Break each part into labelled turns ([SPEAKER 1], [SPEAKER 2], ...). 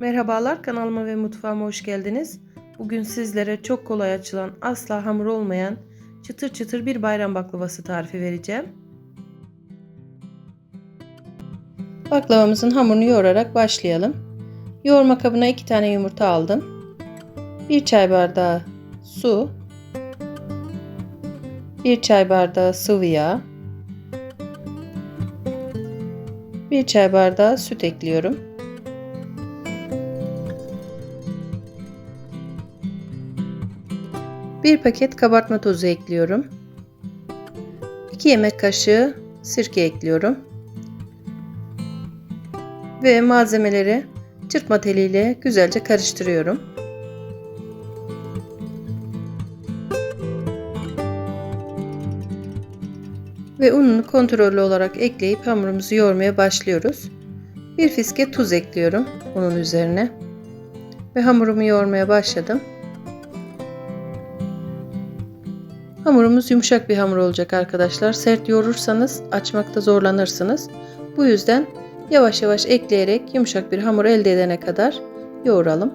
[SPEAKER 1] Merhabalar kanalıma ve mutfağıma hoş geldiniz. Bugün sizlere çok kolay açılan, asla hamur olmayan, çıtır çıtır bir bayram baklavası tarifi vereceğim. Baklavamızın hamurunu yoğurarak başlayalım. Yoğurma kabına 2 tane yumurta aldım. 1 çay bardağı su, 1 çay bardağı sıvı yağ, 1 çay bardağı süt ekliyorum. Bir paket kabartma tozu ekliyorum. 2 yemek kaşığı sirke ekliyorum. Ve malzemeleri çırpma teliyle güzelce karıştırıyorum. Ve ununu kontrollü olarak ekleyip hamurumuzu yoğurmaya başlıyoruz. Bir fiske tuz ekliyorum unun üzerine. Ve hamurumu yoğurmaya başladım. Hamurumuz yumuşak bir hamur olacak arkadaşlar. Sert yoğurursanız açmakta zorlanırsınız. Bu yüzden yavaş yavaş ekleyerek yumuşak bir hamur elde edene kadar yoğuralım.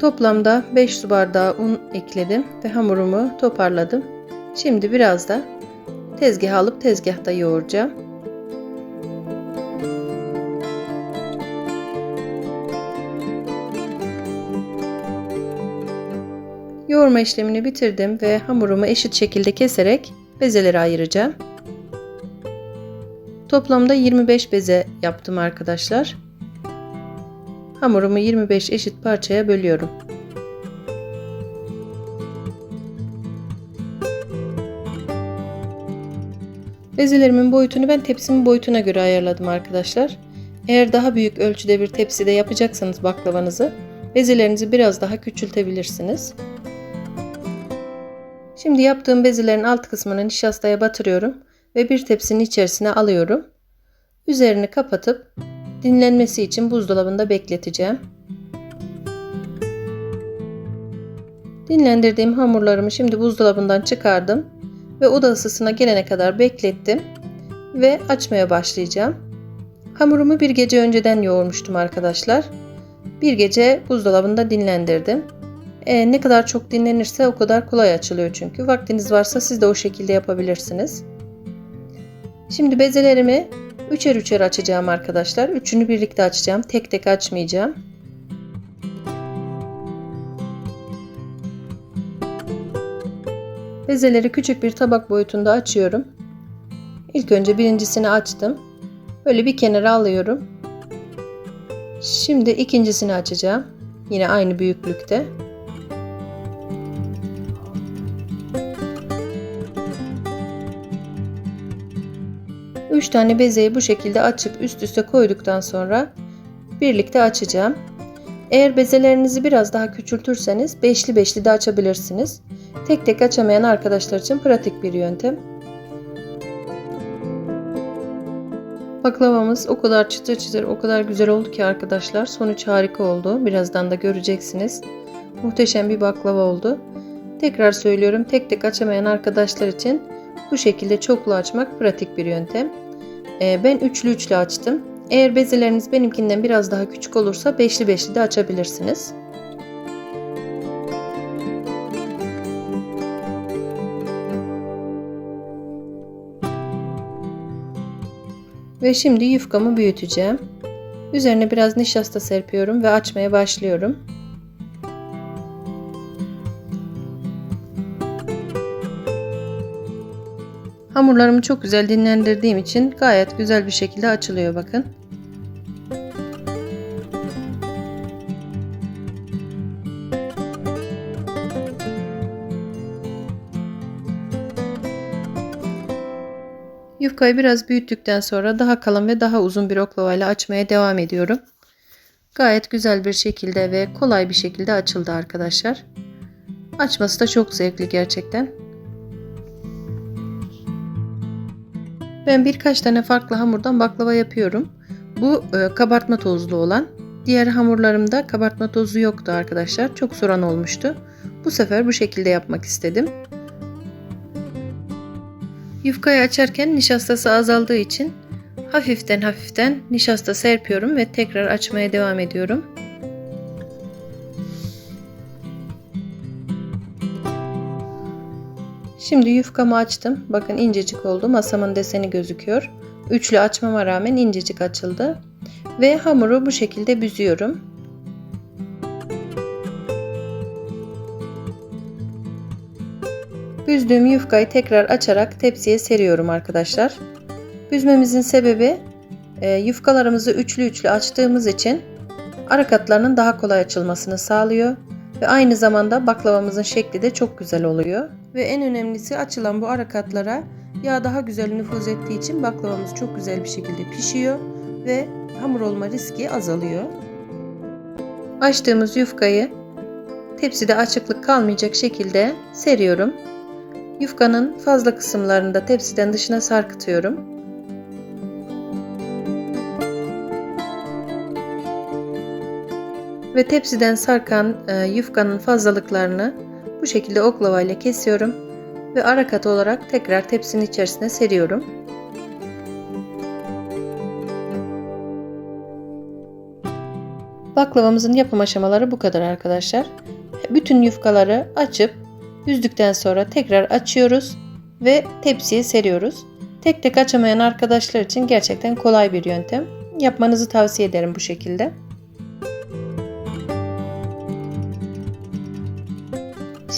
[SPEAKER 1] Toplamda 5 su bardağı un ekledim ve hamurumu toparladım. Şimdi biraz da tezgaha alıp tezgahta yoğuracağım. Yoğurma işlemini bitirdim ve hamurumu eşit şekilde keserek bezelere ayıracağım. Toplamda 25 beze yaptım arkadaşlar. Hamurumu 25 eşit parçaya bölüyorum. Bezelerimin boyutunu ben tepsimin boyutuna göre ayarladım arkadaşlar. Eğer daha büyük ölçüde bir tepside yapacaksanız baklavanızı bezelerinizi biraz daha küçültebilirsiniz. Şimdi yaptığım bezelerin alt kısmını nişastaya batırıyorum ve bir tepsinin içerisine alıyorum. Üzerini kapatıp dinlenmesi için buzdolabında bekleteceğim. Dinlendirdiğim hamurlarımı şimdi buzdolabından çıkardım ve oda ısısına gelene kadar beklettim ve açmaya başlayacağım. Hamurumu bir gece önceden yoğurmuştum arkadaşlar. Bir gece buzdolabında dinlendirdim. E, ne kadar çok dinlenirse o kadar kolay açılıyor çünkü. Vaktiniz varsa siz de o şekilde yapabilirsiniz. Şimdi bezelerimi üçer üçer açacağım arkadaşlar. Üçünü birlikte açacağım. Tek tek açmayacağım. Bezeleri küçük bir tabak boyutunda açıyorum. İlk önce birincisini açtım. Böyle bir kenara alıyorum. Şimdi ikincisini açacağım. Yine aynı büyüklükte. 3 tane bezeyi bu şekilde açıp üst üste koyduktan sonra birlikte açacağım. Eğer bezelerinizi biraz daha küçültürseniz beşli beşli de açabilirsiniz. Tek tek açamayan arkadaşlar için pratik bir yöntem. Baklavamız o kadar çıtır çıtır, o kadar güzel oldu ki arkadaşlar. Sonuç harika oldu. Birazdan da göreceksiniz. Muhteşem bir baklava oldu. Tekrar söylüyorum tek tek açamayan arkadaşlar için bu şekilde çoklu açmak pratik bir yöntem. Ee, ben üçlü üçlü açtım. Eğer bezeleriniz benimkinden biraz daha küçük olursa beşli beşli de açabilirsiniz. Ve şimdi yufkamı büyüteceğim. Üzerine biraz nişasta serpiyorum ve açmaya başlıyorum. Hamurlarımı çok güzel dinlendirdiğim için gayet güzel bir şekilde açılıyor bakın. Yufkayı biraz büyüttükten sonra daha kalın ve daha uzun bir oklavayla açmaya devam ediyorum. Gayet güzel bir şekilde ve kolay bir şekilde açıldı arkadaşlar. Açması da çok zevkli gerçekten. Ben birkaç tane farklı hamurdan baklava yapıyorum. Bu e, kabartma tozlu olan. Diğer hamurlarımda kabartma tozu yoktu arkadaşlar. Çok soran olmuştu. Bu sefer bu şekilde yapmak istedim. Yufkayı açarken nişastası azaldığı için hafiften hafiften nişasta serpiyorum ve tekrar açmaya devam ediyorum. Şimdi yufkamı açtım. Bakın incecik oldu. Masamın deseni gözüküyor. Üçlü açmama rağmen incecik açıldı. Ve hamuru bu şekilde büzüyorum. Büzdüğüm yufkayı tekrar açarak tepsiye seriyorum arkadaşlar. Büzmemizin sebebi e, yufkalarımızı üçlü üçlü açtığımız için ara katlarının daha kolay açılmasını sağlıyor. Ve aynı zamanda baklavamızın şekli de çok güzel oluyor. Ve en önemlisi açılan bu ara katlara yağ daha güzel nüfuz ettiği için baklavamız çok güzel bir şekilde pişiyor ve hamur olma riski azalıyor. Açtığımız yufkayı tepside açıklık kalmayacak şekilde seriyorum. Yufkanın fazla kısımlarını da tepsiden dışına sarkıtıyorum. Ve tepsiden sarkan e, yufkanın fazlalıklarını bu şekilde oklava ile kesiyorum ve ara kat olarak tekrar tepsinin içerisine seriyorum. Baklavamızın yapım aşamaları bu kadar arkadaşlar. Bütün yufkaları açıp Yüzdükten sonra tekrar açıyoruz ve tepsiye seriyoruz. Tek tek açamayan arkadaşlar için gerçekten kolay bir yöntem. Yapmanızı tavsiye ederim bu şekilde.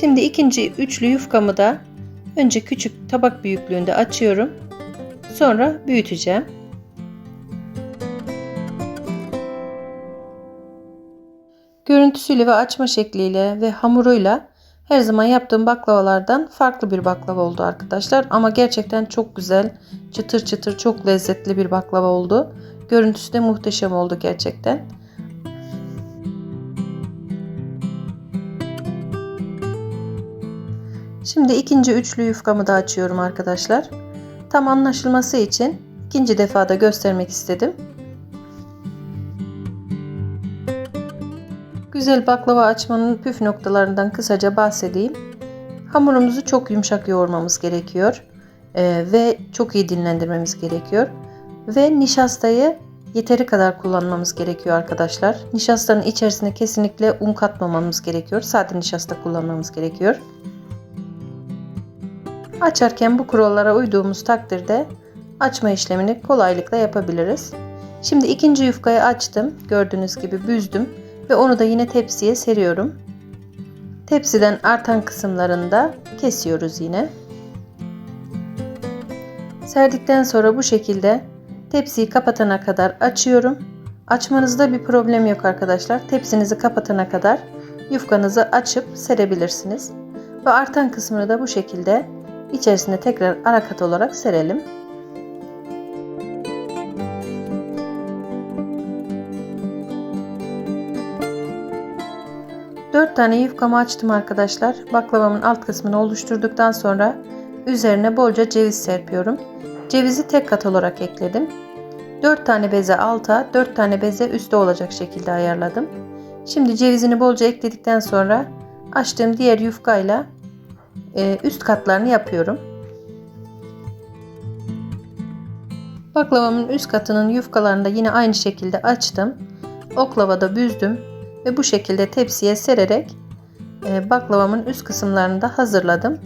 [SPEAKER 1] Şimdi ikinci üçlü yufkamı da önce küçük tabak büyüklüğünde açıyorum. Sonra büyüteceğim. Görüntüsüyle ve açma şekliyle ve hamuruyla her zaman yaptığım baklavalardan farklı bir baklava oldu arkadaşlar. Ama gerçekten çok güzel, çıtır çıtır çok lezzetli bir baklava oldu. Görüntüsü de muhteşem oldu gerçekten. Şimdi ikinci üçlü yufkamı da açıyorum arkadaşlar. Tam anlaşılması için ikinci defada göstermek istedim. Güzel baklava açmanın püf noktalarından kısaca bahsedeyim. Hamurumuzu çok yumuşak yoğurmamız gerekiyor ee, ve çok iyi dinlendirmemiz gerekiyor. Ve nişastayı yeteri kadar kullanmamız gerekiyor arkadaşlar. Nişastanın içerisine kesinlikle un katmamamız gerekiyor. Sade nişasta kullanmamız gerekiyor. Açarken bu kurallara uyduğumuz takdirde açma işlemini kolaylıkla yapabiliriz. Şimdi ikinci yufkayı açtım. Gördüğünüz gibi büzdüm ve onu da yine tepsiye seriyorum. Tepsiden artan kısımlarını da kesiyoruz yine. Serdikten sonra bu şekilde tepsiyi kapatana kadar açıyorum. Açmanızda bir problem yok arkadaşlar. Tepsinizi kapatana kadar yufkanızı açıp serebilirsiniz. Ve artan kısmını da bu şekilde içerisine tekrar ara kat olarak serelim. 4 tane yufkamı açtım arkadaşlar. Baklavamın alt kısmını oluşturduktan sonra üzerine bolca ceviz serpiyorum. Cevizi tek kat olarak ekledim. 4 tane beze alta, 4 tane beze üstte olacak şekilde ayarladım. Şimdi cevizini bolca ekledikten sonra açtığım diğer yufkayla üst katlarını yapıyorum. Baklavamın üst katının yufkalarını da yine aynı şekilde açtım. Oklavada büzdüm ve bu şekilde tepsiye sererek e, baklavamın üst kısımlarını da hazırladım.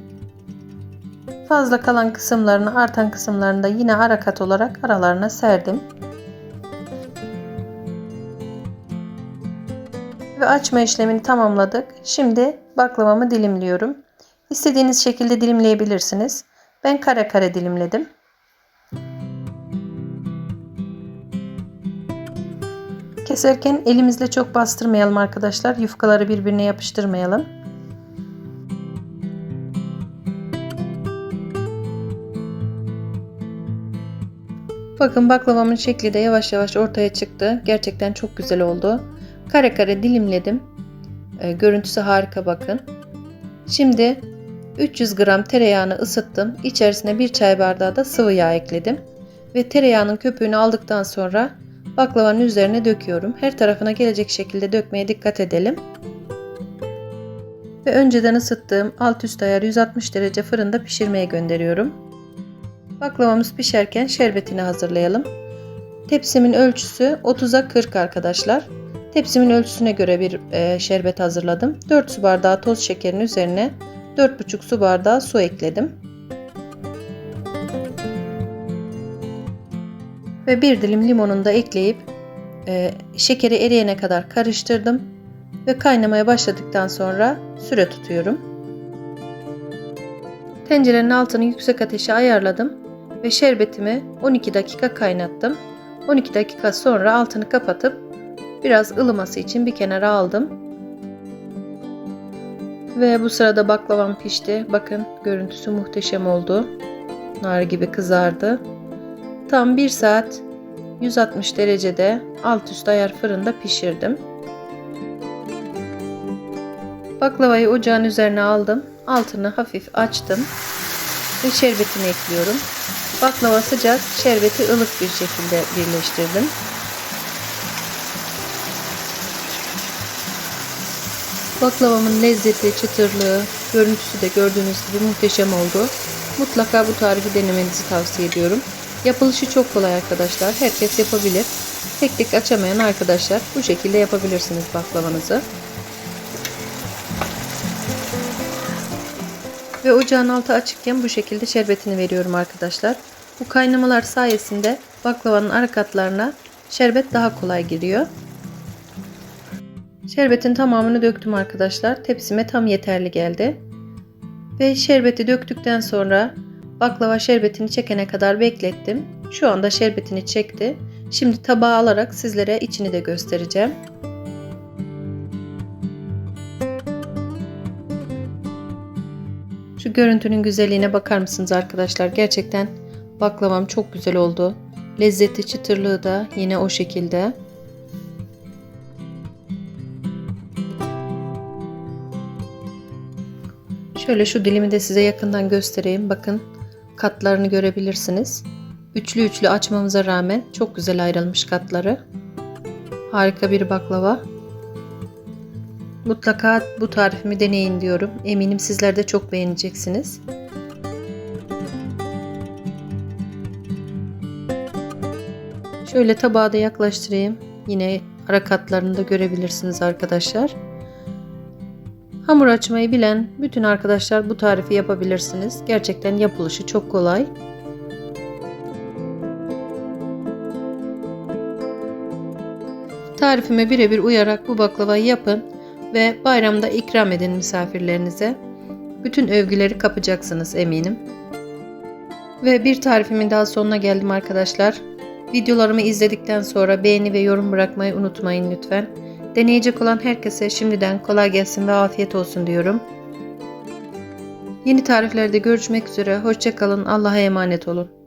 [SPEAKER 1] Fazla kalan kısımlarını artan kısımlarını da yine ara kat olarak aralarına serdim. Ve açma işlemini tamamladık. Şimdi baklavamı dilimliyorum. İstediğiniz şekilde dilimleyebilirsiniz. Ben kare kare dilimledim. Keserken elimizle çok bastırmayalım arkadaşlar. Yufkaları birbirine yapıştırmayalım. Bakın baklavamın şekli de yavaş yavaş ortaya çıktı. Gerçekten çok güzel oldu. Kare kare dilimledim. E, görüntüsü harika bakın. Şimdi 300 gram tereyağını ısıttım. İçerisine bir çay bardağı da sıvı yağ ekledim. Ve tereyağının köpüğünü aldıktan sonra baklavanın üzerine döküyorum. Her tarafına gelecek şekilde dökmeye dikkat edelim. Ve önceden ısıttığım alt üst ayar 160 derece fırında pişirmeye gönderiyorum. Baklavamız pişerken şerbetini hazırlayalım. Tepsimin ölçüsü 30'a 40 arkadaşlar. Tepsimin ölçüsüne göre bir e, şerbet hazırladım. 4 su bardağı toz şekerin üzerine 4,5 su bardağı su ekledim. Ve bir dilim limonunu da ekleyip e, şekeri eriyene kadar karıştırdım. Ve kaynamaya başladıktan sonra süre tutuyorum. Tencerenin altını yüksek ateşe ayarladım ve şerbetimi 12 dakika kaynattım. 12 dakika sonra altını kapatıp biraz ılıması için bir kenara aldım. Ve bu sırada baklavam pişti. Bakın görüntüsü muhteşem oldu. Nar gibi kızardı. Tam 1 saat 160 derecede alt üst ayar fırında pişirdim. Baklavayı ocağın üzerine aldım. Altını hafif açtım ve şerbetini ekliyorum. Baklava sıcak, şerbeti ılık bir şekilde birleştirdim. Baklavamın lezzeti, çıtırlığı, görüntüsü de gördüğünüz gibi muhteşem oldu. Mutlaka bu tarifi denemenizi tavsiye ediyorum. Yapılışı çok kolay arkadaşlar. Herkes yapabilir. Tek tek açamayan arkadaşlar bu şekilde yapabilirsiniz baklavanızı. Ve ocağın altı açıkken bu şekilde şerbetini veriyorum arkadaşlar. Bu kaynamalar sayesinde baklavanın ara katlarına şerbet daha kolay giriyor. Şerbetin tamamını döktüm arkadaşlar. Tepsime tam yeterli geldi. Ve şerbeti döktükten sonra baklava şerbetini çekene kadar beklettim. Şu anda şerbetini çekti. Şimdi tabağa alarak sizlere içini de göstereceğim. Şu görüntünün güzelliğine bakar mısınız arkadaşlar? Gerçekten baklavam çok güzel oldu. Lezzeti, çıtırlığı da yine o şekilde. Şöyle şu dilimi de size yakından göstereyim. Bakın katlarını görebilirsiniz. Üçlü üçlü açmamıza rağmen çok güzel ayrılmış katları. Harika bir baklava. Mutlaka bu tarifimi deneyin diyorum. Eminim sizler de çok beğeneceksiniz. Şöyle tabağa da yaklaştırayım. Yine ara katlarını da görebilirsiniz arkadaşlar. Hamur açmayı bilen bütün arkadaşlar bu tarifi yapabilirsiniz. Gerçekten yapılışı çok kolay. Tarifime birebir uyarak bu baklavayı yapın ve bayramda ikram edin misafirlerinize. Bütün övgüleri kapacaksınız eminim. Ve bir tarifimin daha sonuna geldim arkadaşlar. Videolarımı izledikten sonra beğeni ve yorum bırakmayı unutmayın lütfen. Deneyecek olan herkese şimdiden kolay gelsin ve afiyet olsun diyorum. Yeni tariflerde görüşmek üzere. Hoşçakalın. Allah'a emanet olun.